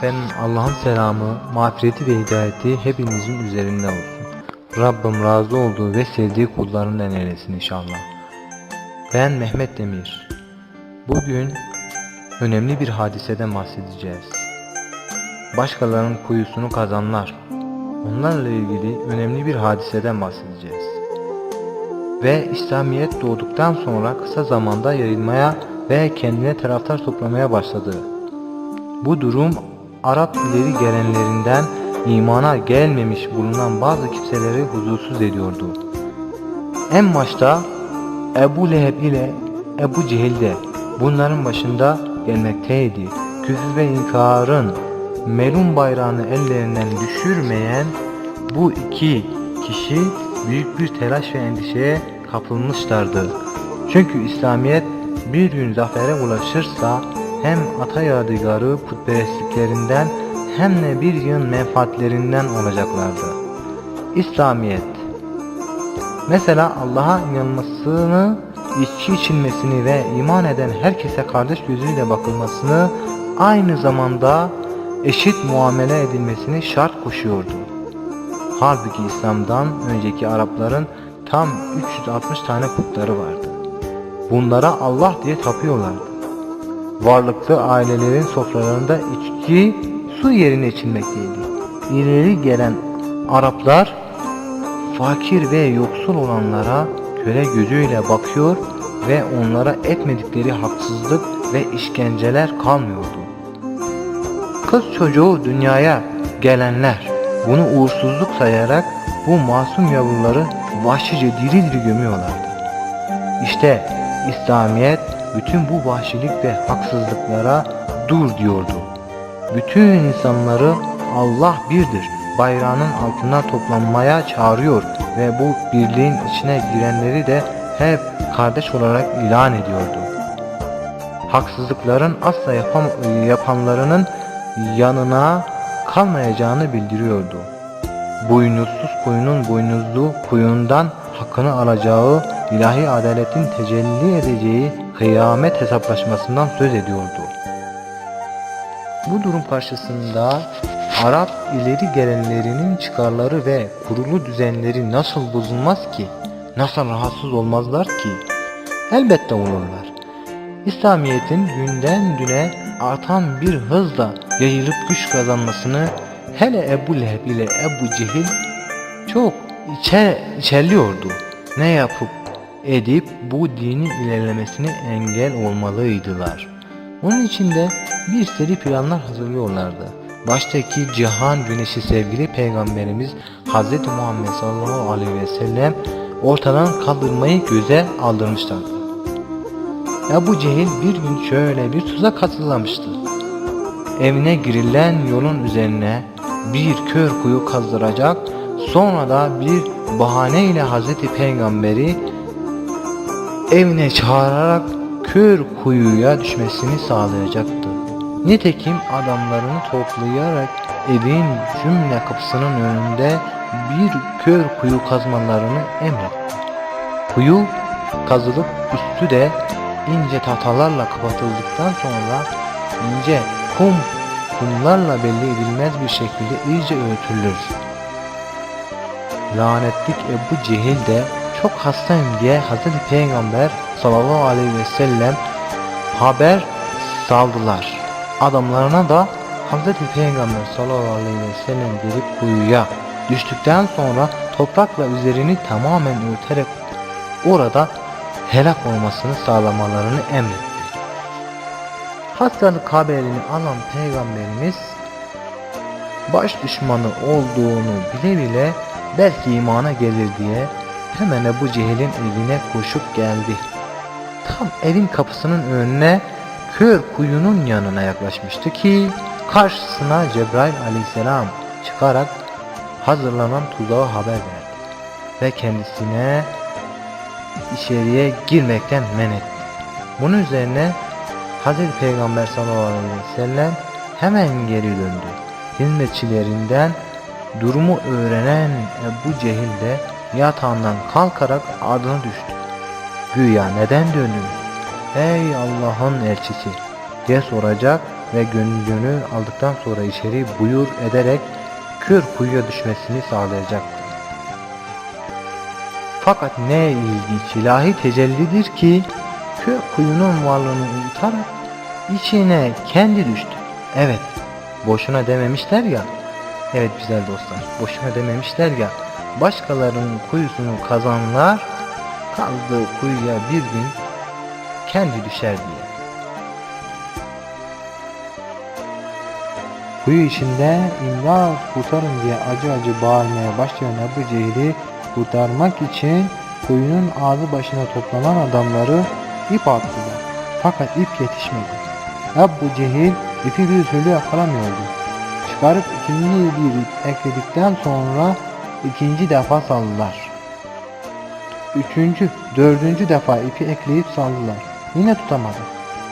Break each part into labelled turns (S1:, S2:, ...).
S1: Efendim Allah'ın selamı, mağfireti ve hidayeti hepinizin üzerinde olsun. Rabbim razı olduğu ve sevdiği kullarından eylesin inşallah. Ben Mehmet Demir. Bugün önemli bir hadiseden bahsedeceğiz. Başkalarının kuyusunu kazanlar. Onlarla ilgili önemli bir hadiseden bahsedeceğiz. Ve İslamiyet doğduktan sonra kısa zamanda yayılmaya ve kendine taraftar toplamaya başladı. Bu durum Arap ileri gelenlerinden imana gelmemiş bulunan bazı kimseleri huzursuz ediyordu. En başta Ebu Leheb ile Ebu Cehil de bunların başında gelmekteydi. Küfür ve inkarın melun bayrağını ellerinden düşürmeyen bu iki kişi büyük bir telaş ve endişeye kapılmışlardı. Çünkü İslamiyet bir gün zafere ulaşırsa hem ata yadigarı putperestliklerinden hem de bir yığın menfaatlerinden olacaklardı. İslamiyet Mesela Allah'a inanmasını, içki içilmesini ve iman eden herkese kardeş gözüyle bakılmasını aynı zamanda eşit muamele edilmesini şart koşuyordu. Halbuki İslam'dan önceki Arapların tam 360 tane putları vardı. Bunlara Allah diye tapıyorlardı. Varlıklı ailelerin sofralarında içki su yerine içilmekteydi. İleri gelen Araplar fakir ve yoksul olanlara köle gözüyle bakıyor ve onlara etmedikleri haksızlık ve işkenceler kalmıyordu. Kız çocuğu dünyaya gelenler bunu uğursuzluk sayarak bu masum yavruları vahşice diri diri gömüyorlardı. İşte İslamiyet bütün bu vahşilik ve haksızlıklara dur diyordu. Bütün insanları Allah birdir bayrağının altına toplanmaya çağırıyor ve bu birliğin içine girenleri de hep kardeş olarak ilan ediyordu. Haksızlıkların asla yapam yapanlarının yanına kalmayacağını bildiriyordu. Boynuzsuz koyunun boynuzlu kuyundan hakkını alacağı, ilahi adaletin tecelli edeceği kıyamet hesaplaşmasından söz ediyordu. Bu durum karşısında Arap ileri gelenlerinin çıkarları ve kurulu düzenleri nasıl bozulmaz ki? Nasıl rahatsız olmazlar ki? Elbette olurlar. İslamiyet'in günden güne artan bir hızla yayılıp güç kazanmasını hele Ebu Leheb ile Ebu Cehil çok içe, içerliyordu. Ne yapıp edip bu dinin ilerlemesine engel olmalıydılar. Onun için de bir seri planlar hazırlıyorlardı. Baştaki cihan güneşi sevgili peygamberimiz Hz. Muhammed sallallahu aleyhi ve sellem ortadan kaldırmayı göze aldırmışlardı. Ebu Cehil bir gün şöyle bir tuzak hazırlamıştı. Evine girilen yolun üzerine bir kör kuyu kazdıracak, sonra da bir bahane ile Hz. Peygamberi evine çağırarak kör kuyuya düşmesini sağlayacaktı. Nitekim adamlarını toplayarak evin cümle kapısının önünde bir kör kuyu kazmalarını emretti. Kuyu kazılıp üstü de ince tahtalarla kapatıldıktan sonra ince kum kumlarla belli edilmez bir şekilde iyice öğütülür. Lanetlik Ebu Cehil de çok hastayım diye Hz. Peygamber sallallahu aleyhi ve sellem haber saldılar. Adamlarına da Hz. Peygamber sallallahu aleyhi ve sellem gelip kuyuya düştükten sonra toprakla üzerini tamamen örterek orada helak olmasını sağlamalarını emretti. Hastalık haberini alan peygamberimiz baş düşmanı olduğunu bile bile belki imana gelir diye hemen Ebu Cehil'in evine koşup geldi. Tam evin kapısının önüne kör kuyunun yanına yaklaşmıştı ki karşısına Cebrail aleyhisselam çıkarak hazırlanan tuzağı haber verdi ve kendisine içeriye girmekten men etti. Bunun üzerine Hazreti Peygamber sallallahu aleyhi ve sellem hemen geri döndü. Hizmetçilerinden durumu öğrenen Ebu Cehil de yatağından kalkarak ardına düştü. Güya neden döndünüz? Ey Allah'ın elçisi diye soracak ve gönlünü aldıktan sonra içeri buyur ederek kör kuyuya düşmesini sağlayacaktır. Fakat ne ilginç ilahi tecellidir ki kör kuyunun varlığını unutarak içine kendi düştü. Evet, boşuna dememişler ya. Evet güzel dostlar, boşuna dememişler ya. Başkalarının kuyusunu kazanlar kazdığı kuyuya bir gün kendi düşer diye. Kuyu içinde imdat kurtarın diye acı acı bağırmaya başlayan Ebu Cehil'i kurtarmak için kuyunun ağzı başına toplanan adamları ip attılar. Fakat ip yetişmedi. Ebu Cehil ipi bir türlü yakalamıyordu. Çıkarıp ikinci bir ip ekledikten sonra ikinci defa saldılar. Üçüncü, dördüncü defa ipi ekleyip saldılar. Yine tutamadı.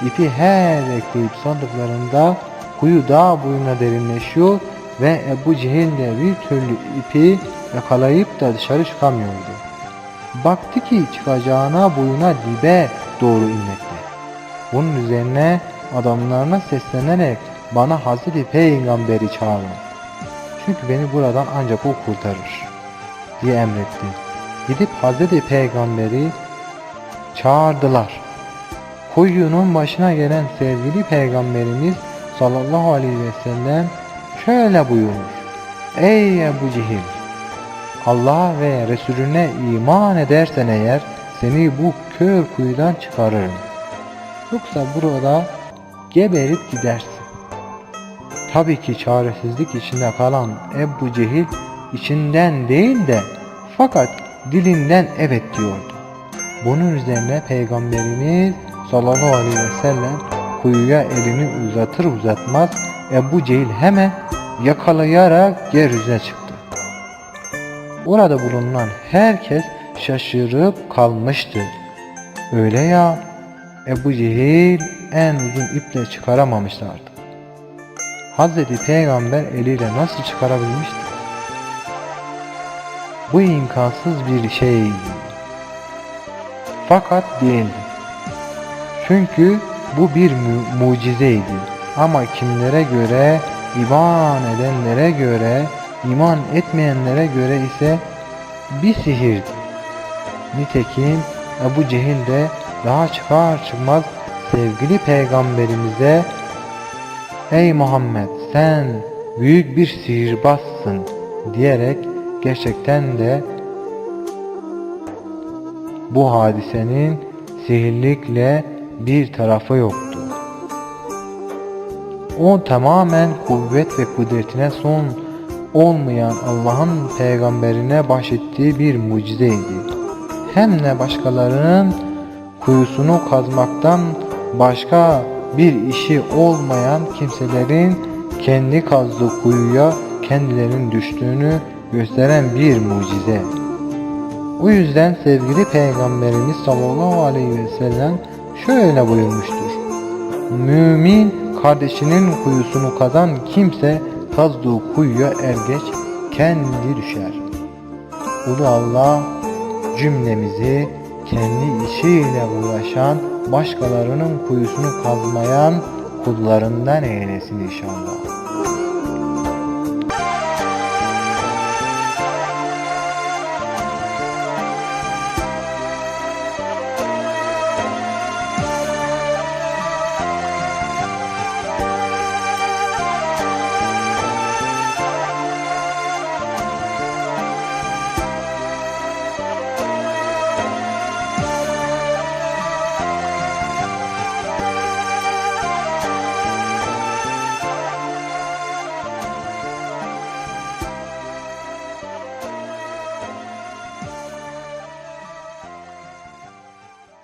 S1: İpi her ekleyip saldıklarında kuyu dağ boyuna derinleşiyor ve Ebu Cehil de bir türlü ipi yakalayıp da dışarı çıkamıyordu. Baktı ki çıkacağına boyuna dibe doğru inmekte. Bunun üzerine adamlarına seslenerek bana Hazreti Peygamber'i çağırın. Çünkü beni buradan ancak o kurtarır diye emretti. Gidip Hazreti Peygamber'i çağırdılar. Kuyunun başına gelen sevgili Peygamberimiz sallallahu aleyhi ve sellem şöyle buyurmuş. Ey Ebu Cehil! Allah ve Resulüne iman edersen eğer seni bu kör kuyudan çıkarırım. Yoksa burada geberip gidersin. Tabii ki çaresizlik içinde kalan Ebu Cehil içinden değil de fakat dilinden evet diyordu. Bunun üzerine Peygamberimiz sallallahu aleyhi ve sellem kuyuya elini uzatır uzatmaz Ebu Cehil hemen yakalayarak yeryüzüne çıktı. Orada bulunan herkes şaşırıp kalmıştı. Öyle ya Ebu Cehil en uzun iple çıkaramamışlardı. Hazreti Peygamber eliyle nasıl çıkarabilmişti? Bu imkansız bir şeydi. Fakat değildi. Çünkü bu bir mu- mucizeydi. Ama kimlere göre, iman edenlere göre, iman etmeyenlere göre ise bir sihirdi. Nitekim Ebu Cehil de daha çıkar çıkmaz sevgili peygamberimize Ey Muhammed sen büyük bir sihirbazsın diyerek gerçekten de bu hadisenin sihirlikle bir tarafı yoktu. O tamamen kuvvet ve kudretine son olmayan Allah'ın peygamberine bahşettiği bir mucizeydi. Hem de başkalarının kuyusunu kazmaktan başka bir işi olmayan kimselerin kendi kazdığı kuyuya kendilerinin düştüğünü gösteren bir mucize. O yüzden sevgili Peygamberimiz sallallahu aleyhi ve sellem şöyle buyurmuştur. Mümin kardeşinin kuyusunu kazan kimse kazdığı kuyuya er geç kendi düşer. Ulu Allah cümlemizi kendi işiyle uğraşan, başkalarının kuyusunu kazmayan kullarından eylesin inşallah.